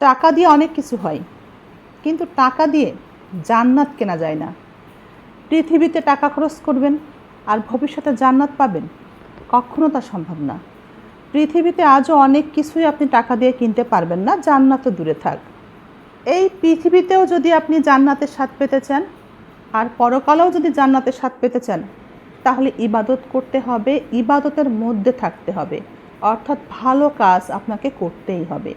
টাকা দিয়ে অনেক কিছু হয়। কিন্তু টাকা দিয়ে জান্নাত কেনা যায় না। পৃথিবীতে টাকা খরচ করবেন আর ভবিষ্যতে জান্নাত পাবেন কখনো তা সম্ভব না। পৃথিবীতে আজও অনেক কিছুই আপনি টাকা দিয়ে কিনতে পারবেন না, জান্নাত দূরে থাক। এই পৃথিবীতেও যদি আপনি জান্নাতের স্বাদ পেতে চান আর পরকালেও যদি জান্নাতের স্বাদ পেতে চান, তাহলে ইবাদত করতে হবে, ইবাদতের মধ্যে থাকতে হবে। অর্থাৎ ভালো কাজ আপনাকে করতেই হবে।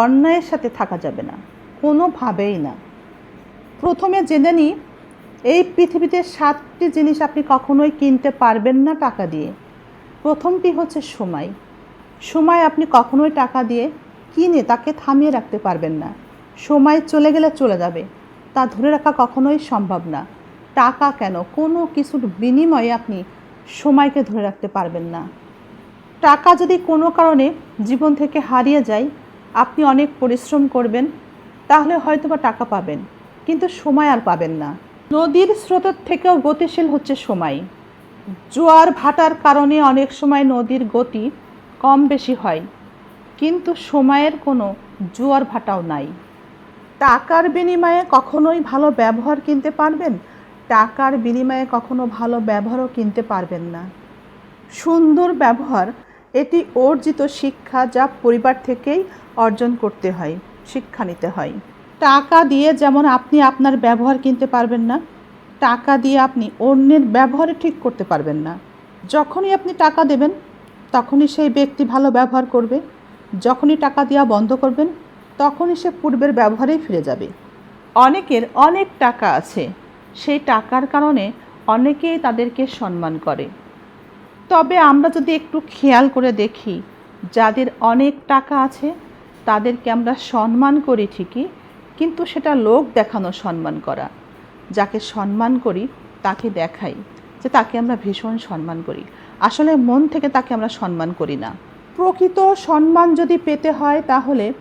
অন্যায়ের সাথে থাকা যাবে না, কোনোভাবেই না। প্রথমে জেনে নিই এই পৃথিবীতে সাতটি জিনিস আপনি কখনোই কিনতে পারবেন না টাকা দিয়ে। প্রথমটি হচ্ছে সময়। সময় আপনি কখনোই টাকা দিয়ে কিনে তাকে থামিয়ে রাখতে পারবেন না। সময় চলে গেলে চলে যাবে, তা ধরে রাখা কখনোই সম্ভব না। টাকা কেন? কোনো কিছুর বিনিময়ে আপনি সময়কে ধরে রাখতে পারবেন না। টাকা যদি কোনো কারণে জীবন থেকে হারিয়ে যায় আপনি অনেক পরিশ্রম করবেন, তাহলে হয়তোবা টাকা পাবেন, কিন্তু সময় আর পাবেন না। নদীর স্রোতের থেকেও গতিশীল হচ্ছে সময়। জোয়ার ভাটার কারণে অনেক সময় নদীর গতি কম বেশি হয়, কিন্তু সময়ের কোনো জোয়ার ভাটাও নাই। টাকার বিনিময়ে কখনোই ভালো ব্যবহার কিনতে পারবেন, টাকার বিনিময়ে কখনো ভালো ব্যবহারও কিনতে পারবেন না। সুন্দর ব্যবহার এটি অর্জিত শিক্ষা যা পরিবার থেকেই অর্জন করতে হয়, শিক্ষা নিতে হয়। টাকা দিয়ে যেমন আপনি আপনার ব্যবহার কিনতে পারবেন না, টাকা দিয়ে আপনি অন্যের ব্যবহারে ঠিক করতে পারবেন না। যখনই আপনি টাকা দেবেন, তখনই সেই ব্যক্তি ভালো ব্যবহার করবে। যখনই টাকা দেওয়া বন্ধ করবেন, তখনই সে পূর্বের ব্যবহারেই ফিরে যাবে। অনেকের অনেক টাকা আছে, সেই টাকার কারণে অনেকেই তাদেরকে সম্মান করে। তবে আমরা যদি একটু খেয়াল করে দেখি, যাদের অনেক টাকা আছে, তাদেরকে আমরা সম্মান করি ঠিকই, কিন্তু সেটা লোক দেখানো সম্মান করা। যাকে সম্মান করি, তাকে দেখাই, যে তাকে আমরা ভীষণ সম্মান করি। আসলে মন থেকে তাকে আমরা সম্মান করি না। প্রকৃত সম্মান যদি পেতে হয়, তাহলে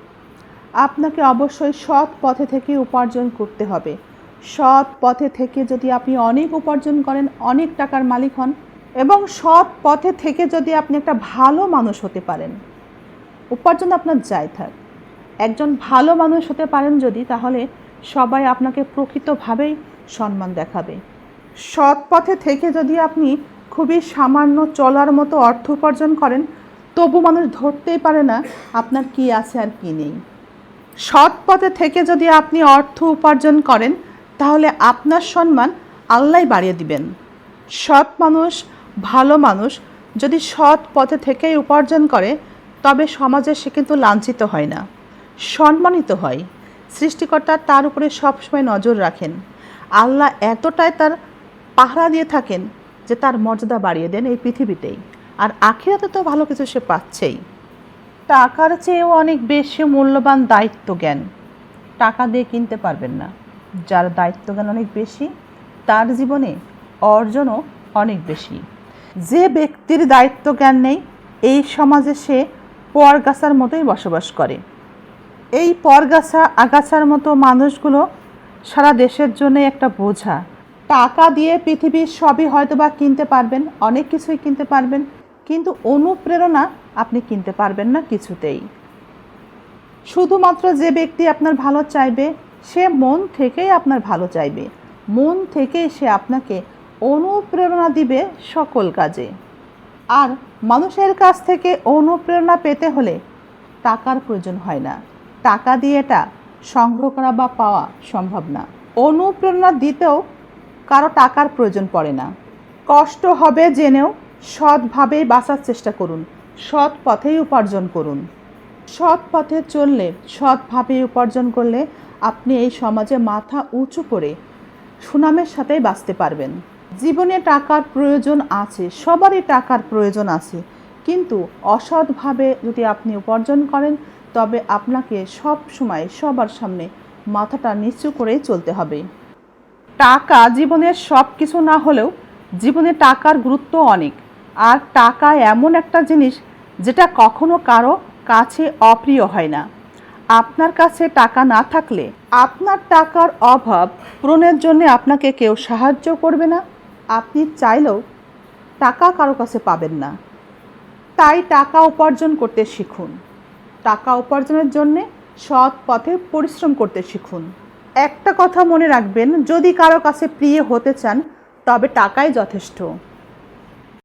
আপনাকে অবশ্যই সৎ পথে থেকে উপার্জন করতে হবে। সৎ পথে থেকে যদি আপনি অনেক উপার্জন করেন, অনেক টাকার মালিক হন এবং সৎ পথে থেকে যদি আপনি একটা ভালো মানুষ হতে পারেন, উপার্জন আপনার যাই থাক। একজন ভালো মানুষ হতে পারেন যদি, তাহলে সবাই আপনাকে প্রকৃতভাবেই সম্মান দেখাবে। সৎ পথে থেকে যদি আপনি খুবই সামান্য চলার মতো অর্থ উপার্জন করেন, তবু মানুষ ধরতেই পারে না আপনার কি আছে আর কি নেই। সৎ পথে থেকে যদি আপনি অর্থ উপার্জন করেন, তাহলে আপনার সম্মান আল্লাহ বাড়িয়ে দিবেন। সৎ মানুষ ভালো মানুষ যদি সৎ পথে থেকেই উপার্জন করে, তবে সমাজে সে কিন্তু লাঞ্ছিত হয় না। সম্মানিত হয়। সৃষ্টিকর্তা তার উপরে সবসময় নজর রাখেন। আল্লাহ এতটাই তার পাহারা দিয়ে থাকেন যে তার মর্যাদা বাড়িয়ে দেন এই পৃথিবীতেই। আর আখিরাতে তো ভালো কিছু সে পাচ্ছেই। টাকার চেয়েও অনেক বেশি মূল্যবান দায়িত্ব জ্ঞান। টাকা দিয়ে কিনতে পারবেন না। যার দায়িত্ব জ্ঞান অনেক বেশি, তার জীবনে অর্জনও অনেক বেশি। যে ব্যক্তির দায়িত্ব জ্ঞান নেই, এই সমাজে সে পরগাছার মতোই বসবাস করে। এই পরগাছা, আগাছার মতো মানুষগুলো সারা দেশের জন্য একটা বোঝা। টাকা দিয়ে পৃথিবীর সবই হয়তো বা কিনতে পারবেন, অনেক কিছুই কিনতে পারবেন, কিন্তু অনুপ্রেরণা আপনি কিনতে পারবেন না কিছুতেই। শুধুমাত্র যে ব্যক্তি আপনার ভালো চাইবে, সে মন থেকেই আপনার ভালো চাইবে। মন থেকেই সে আপনাকে অনুপ্রেরণা দিবে সকল কাজে। আর মানুষের কাছ থেকে অনুপ্রেরণা পেতে হলে টাকার প্রয়োজন হয় না। টাকা দিয়ে এটা সংগ্রহ করা বা পাওয়া সম্ভব না। অনুপ্রেরণা দিতেও কারও টাকার প্রয়োজন পড়ে না। কষ্ট হবে জেনেও সৎভাবেই বাঁচার চেষ্টা করুন। সৎ পথেই উপার্জন করুন। সৎ পথে চললে, সৎভাবে উপার্জন করলে আপনি এই সমাজে মাথা উঁচু করে সুনামের সাথেই বাঁচতে পারবেন। জীবনে টাকার প্রয়োজন আছে, সবারই টাকার প্রয়োজন আছে। কিন্তু অসৎভাবে যদি আপনি উপার্জন করেন, তবে আপনাকে সব সময় সবার সামনে মাথাটা নিচু করেই চলতে হবে। টাকা জীবনের সব কিছু না হলেও জীবনে টাকার গুরুত্ব অনেক। আর টাকা এমন একটা জিনিস যেটা কখনো কারও কাছে অপ্রিয় হয় না। আপনার কাছে টাকা না থাকলে আপনার টাকার অভাব পূরণের জন্য আপনাকে কেউ সাহায্য করবে না। আপনি চাইলেও টাকা কারও কাছে পাবেন না। তাই টাকা উপার্জন করতে শিখুন। টাকা উপার্জনের জন্যে সৎ পথে পরিশ্রম করতে শিখুন। একটা কথা মনে রাখবেন, যদি কারও কাছে প্রিয় হতে চান, তবে টাকাই যথেষ্ট।